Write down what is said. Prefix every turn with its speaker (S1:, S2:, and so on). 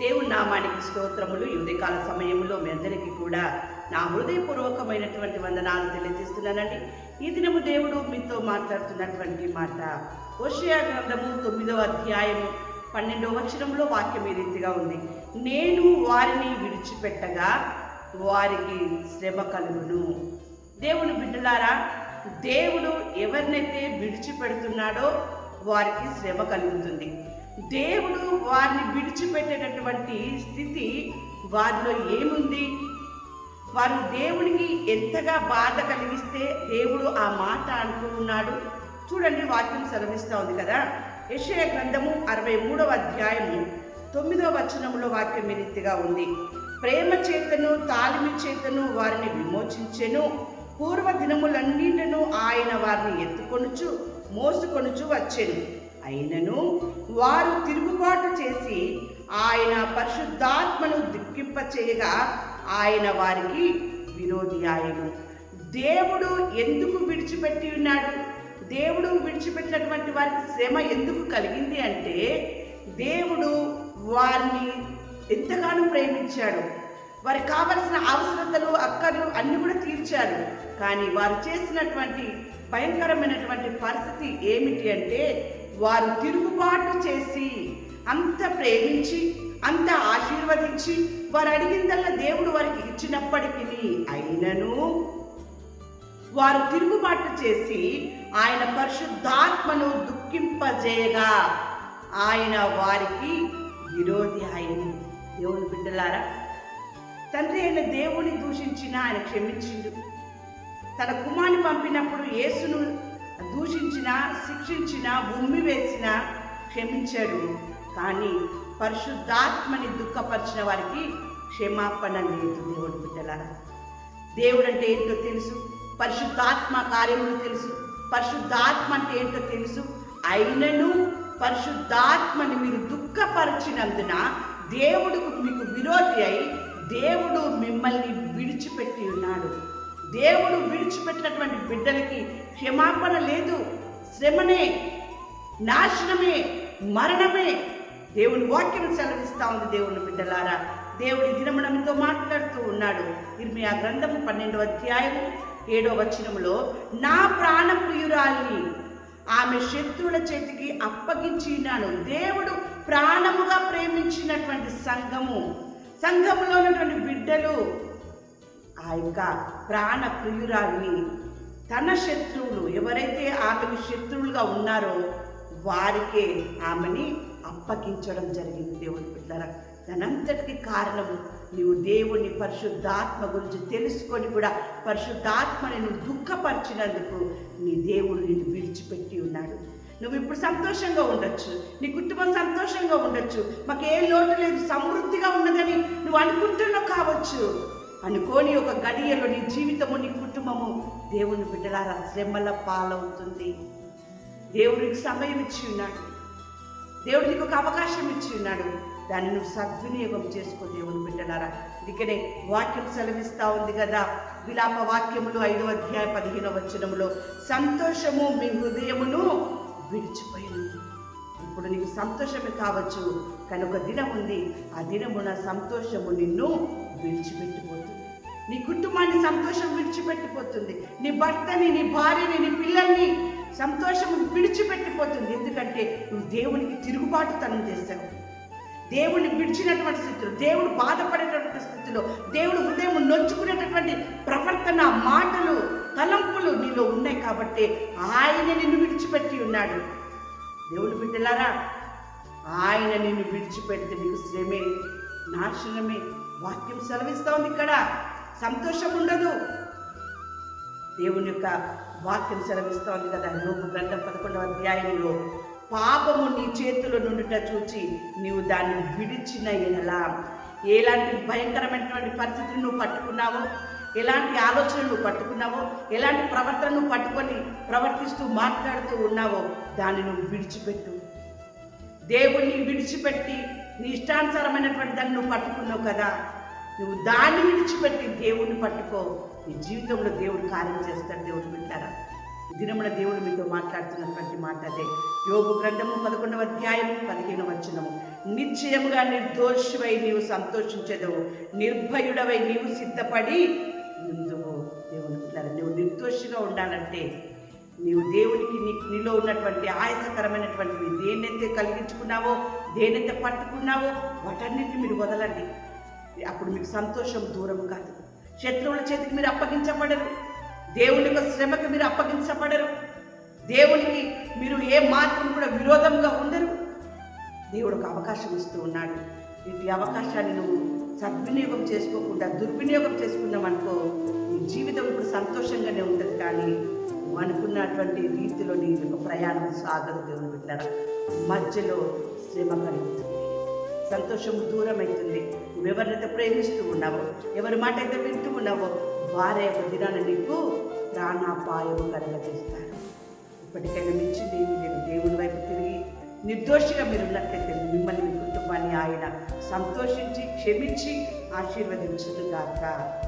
S1: దేవుని నామానికి స్తోత్రములు. ఈ సమయంలో మీ అందరికీ కూడా నా హృదయపూర్వకమైనటువంటి వందనాలు తెలియజేస్తున్నానండి. ఈ దినము దేవుడు మీతో మాట్లాడుతున్నటువంటి మాట. ఓషియా గ్రంథము తొమ్మిదవ అధ్యాయము పన్నెండవ వచనంలో వాక్యం ఈ రీతిగా ఉంది. నేను వారిని విడిచిపెట్టగా వారికి శ్రమ కలుగును. దేవుని బిడ్డలారా దేవుడు ఎవరినైతే విడిచిపెడుతున్నాడో వారికి శ్రమ కలుగుతుంది. దేవుడు వారిని విడిచిపెట్టేటటువంటి స్థితి వారిలో ఏముంది? వారు దేవునికి ఎంతగా బాధ కలిగిస్తే దేవుడు ఆ మాట అంటున్నాడు చూడండి వాక్యం సెలవిస్తూ ఉంది కదా. యషయ గ్రంథము అరవై మూడవ అధ్యాయము తొమ్మిదవ వచనంలో వాక్యం ఈ రీతిగా ఉంది. ప్రేమ చేతను తాలిమి చేతను వారిని విమోచించెను. పూర్వ దినములన్నింటిను ఆయన వారిని ఎత్తుకొనుచు మోసుకొనుచు వచ్చెను. అయినను వారు తిరుగుబాటు చేసి ఆయన పరిశుద్ధాత్మను దిక్కింప చేయగా ఆయన వారికి విరోధి ఆయను దేవుడు ఎందుకు విడిచిపెట్టి ఉన్నాడు? దేవుడు విడిచిపెట్టినటువంటి వారికి శ్రమ ఎందుకు కలిగింది అంటే దేవుడు వారిని ఎంతగానో ప్రేమించాడు. వారికి కావలసిన అవసరతలు అక్కర్లు అన్ని కూడా తీర్చారు కానీ వారు చేసినటువంటి భయంకరమైనటువంటి పరిస్థితి ఏమిటి అంటే వారు తిరుగుబాటు చేసి అంత ప్రేమించి అంత ఆశీర్వదించి వారు అడిగిందల్లా దేవుడు వారికి ఇచ్చినప్పటికీ అయినను. వారు తిరుగుబాటు చేసి ఆయన పరిశుద్ధాత్మను దుఃఖింపజేయగా ఆయన వారికి విరోధి ఆయన దేవుని బిడ్డలారా తండ్రి అయిన దేవుని దూషించిన ఆయన క్షమించిండు. తన కుమారుని పంపినప్పుడు యేసును దూషించిన శిక్షించిన ఉమ్మి వేసిన క్షమించాడు. కానీ పరిశుద్ధాత్మని దుఃఖపరిచిన వారికి క్షమాపణ లేదు దేవుడు బిడ్డలారా. దేవుడు అంటే ఏంటో తెలుసు పరిశుద్ధాత్మ కార్యములు తెలుసు పరిశుద్ధాత్మ అంటే ఏంటో తెలుసు. అయినను పరిశుద్ధాత్మని మీరు దుఃఖపరిచినందున దేవుడు మీకు విరోధి అయి దేవుడు మిమ్మల్ని విడిచిపెట్టి ఉన్నాడు. దేవుడు విడిచిపెట్టినటువంటి బిడ్డలకి క్షమాపణ లేదు శ్రమనే నాశనమే మరణమే. దేవుని వాక్యం సెలవిస్తా ఉంది దేవుని బిడ్డలారా. దేవుడి దినమణంతో మాట్లాడుతూ ఉన్నాడు. ఇర్మియా గ్రంథము పన్నెండవ అధ్యాయము ఏడవ వచనములో నా ప్రాణ ప్రియురాలిని ఆమె శత్రువుల చేతికి అప్పగించినాను. దేవుడు ప్రాణముగా ప్రేమించినటువంటి సంఘము సంఘములో ఉన్నటువంటి బిడ్డలు ఆ యొక్క ప్రాణ ప్రియురాలిని. తన శత్రువులు ఎవరైతే ఆమెకు శత్రువులుగా ఉన్నారో వారికే ఆమెని అప్పగించడం జరిగింది దేవుని బిడ్డరా దానంతటికి కారణము నీవు దేవుని పరిశుద్ధాత్మ గురించి తెలుసుకొని కూడా పరిశుద్ధాత్మని నువ్వు దుఃఖపరిచినందుకు నీ దేవుడు నిన్ను విడిచిపెట్టి ఉన్నాడు. నువ్వు ఇప్పుడు సంతోషంగా ఉండొచ్చు నీ కుటుంబం సంతోషంగా ఉండొచ్చు మాకు ఏ లోటు లేదు సమృద్ధిగా ఉన్నదని నువ్వు అనుకుంటున్నావు కావచ్చు. అనుకోని ఒక గడియలో నీ జీవితము నీ కుటుంబము దేవుని బిడ్డలారా శ్రమల పాలవుతుంది. దేవుడికి సమయం ఇచ్చి ఉన్నాడు. దేవుడు నీకు ఒక అవకాశం ఇచ్చి ఉన్నాడు. దాన్ని నువ్వు సద్వినియోగం చేసుకో దేవుని బిడ్డలారా. అందుకనే వాక్యం సెలవిస్తూ ఉంది కదా. విలాప వాక్యములు ఐదో అధ్యాయ పదిహేనో వచనములో సంతోషము మీ హృదయమును విడిచిపోయింది. ఇప్పుడు నీకు సంతోషమే కావచ్చు కనుక ఒక దినం ఉంది. ఆ దినమున సంతోషము నిన్ను విడిచిపెట్టిపోతుంది. నీ కుటుంబాన్ని సంతోషం విడిచిపెట్టిపోతుంది. నీ భర్తని నీ భార్యని నీ పిల్లల్ని సంతోషం విడిచిపెట్టిపోతుంది. ఎందుకంటే నువ్వు దేవునికి తిరుగుబాటుతనం చేశావు. దేవుని విడిచినటువంటి స్థితిలో దేవుడు బాధపడేటటువంటి స్థితిలో దేవుడు హృదయం నొచ్చుకునేటటువంటి ప్రవర్తన మాటలు తలంపులు నీలో ఉన్నాయి కాబట్టి ఆయన నిన్ను విడిచిపెట్టి ఉన్నాడు. దేవుడు బిడ్డలారా ఆయన నిన్ను విడిచిపెడితే నీకు శ్రమే నాశనమే. వాక్యం సెలవిస్తా ఇక్కడ. సంతోషం ఉండదు దేవుని యొక్క వాక్యం సెలవిస్తోంది కదా. యోగు గ్రంథం పదకొండవ అధ్యాయంలో పాపము నీ చేతిలో నుండుట చూచి నీవు దాన్ని విడిచిన ఎనలా. ఎలాంటి భయంకరమైనటువంటి పరిస్థితిని నువ్వు పట్టుకున్నావో ఎలాంటి ఆలోచనలు నువ్వు పట్టుకున్నావో ఎలాంటి ప్రవర్తన నువ్వు పట్టుకొని ప్రవర్తిస్తూ మాట్లాడుతూ ఉన్నావో దాన్ని నువ్వు విడిచిపెట్టు. దేవుణ్ణి విడిచిపెట్టి నీ ఇష్టానుసారమైనటువంటి దాన్ని నువ్వు పట్టుకున్నావు కదా. నువ్వు దాన్ని విడిచిపెట్టి దేవుణ్ణి పట్టుకో. నీ జీవితంలో దేవుడు కార్యం చేస్తాడు. దేవుడు వింటారా దినమున దేవుడు మీతో మాట్లాడుతున్నటువంటి మాట అదే. యోగు గ్రంథము పదకొండవ అధ్యాయము పదిహేను వచనము. నిశ్చయముగా నిర్దోషివై నీవు సంతోషించదవు. నిర్భయుడవై నీవు సిద్ధపడి ముందువు దేవుని పిల్లలు నువ్వు నిర్దోషిగా ఉండాలంటే నీవు దేవునికి నీ నీలో ఉన్నటువంటి ఆయాసకరమైనటువంటివి దేన్నైతే కలిగించుకున్నావో దేనైతే పట్టుకున్నావో వాటన్నిటిని మీరు వదలండి. అప్పుడు మీకు సంతోషం దూరం కాదు. శత్రువుల చేతికి మీరు అప్పగించబడరు. దేవుని యొక్క శ్రమకు మీరు అప్పగించబడరు. దేవునికి మీరు ఏ మాత్రం కూడా విరోధంగా ఉండరు. దేవుడు ఒక అవకాశం ఇస్తూ ఉన్నాడు. ఈ అవకాశాన్ని నువ్వు సద్వినియోగం చేసుకోకుండా దుర్వినియోగం చేసుకున్నామనుకో నీ జీవితం ఇప్పుడు సంతోషంగానే ఉంటుంది. కానీ అనుకున్నటువంటి రీతిలో నీ యొక్క ప్రయాణం సాగదు దేవుని బిడ్డ మధ్యలో శ్రమ కలుగుతుంది సంతోషం దూరం అవుతుంది ఎవరినైతే ప్రేమిస్తూ ఉన్నావో ఎవరి మాట అయితే వింటూ ఉన్నావో వారే ఒక దినాన్ని నీకు ప్రాణాపాయం కలగజేస్తారు. ఇప్పటికైనా మించింది ఏమీ దేవుని వైపు తిరిగి నిర్దోషిగా మీరు ఉన్నట్లయితే మిమ్మల్ని మీ కుటుంబాన్ని ఆయన సంతోషించి క్షమించి ఆశీర్వదించుగాక ఆమె